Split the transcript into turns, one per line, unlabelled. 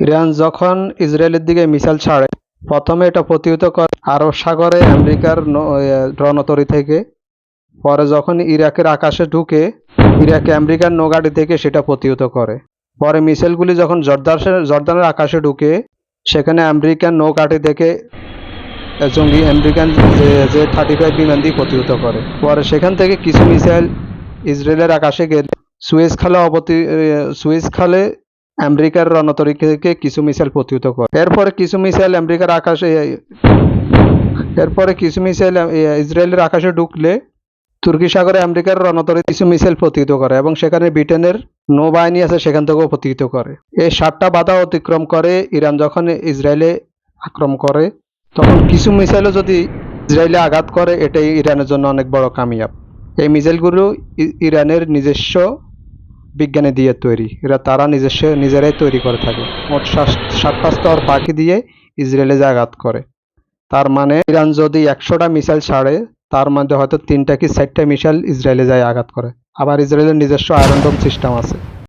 Iran যখন ইসরায়েলের দিকে মিসাইল ছাড়ে, প্রথমে এটা প্রতিহত করে আরব সাগরে আমেরিকার রণতরী থেকে। পরে যখন ইরাকের আকাশে ঢুকে, ইরাকে আমেরিকার নৌঘাঁটি থেকে সেটা প্রতিহত করে। পরে মিসাইলগুলি যখন জর্দার জর্দানের আকাশে ঢুকে, সেখানে আমেরিকান নৌঘাঁটি থেকে জঙ্গি আমেরিকান যে থার্টি ফাইভ বিমান দিয়ে প্রতিহত করে। পরে সেখান থেকে কিছু মিসাইল ইসরায়েলের আকাশে গেলে, সুয়েজ খালে অবতি সুয়েজ খালে আমেরিকার রণতরী থেকে কিছু মিসাইল প্রতিহত করে। এরপরে কিছু মিসাইল আমেরিকার আকাশে এরপরে কিছু মিসাইল ইসরায়েলের আকাশে ঢুকলে তুর্কি সাগরে আমেরিকার রণতরী কিছু মিসাইল প্রতিহত করে এবং সেখানে ব্রিটেনের নৌবাহিনী আছে, সেখান থেকেও প্রতিহত করে। এই সাতটা বাধা অতিক্রম করে, ইরান যখন ইসরায়েলে আক্রমণ করে, তখন কিছু মিসাইলও যদি ইসরায়েলে আঘাত করে, এটাই ইরানের জন্য অনেক বড় কামিয়াব। এই মিসাইলগুলো ইরানের নিজস্ব বিজ্ঞানী দিয়ে তৈরি। এরা তারা নিজস্ব নিজেরাই তৈরি করে থাকে। মোট সাত- সাতটা স্তর পাখি দিয়ে ইসরায়েলে যে আঘাত করে। তার মানে ইরান যদি একশোটা মিসাইল ছাড়ে, তার মধ্যে হয়তো তিনটা কি চারটা মিসাইল ইসরায়েলে যায় আঘাত করে। আবার ইসরায়েলের নিজস্ব আয়রন ডোম সিস্টেম আছে।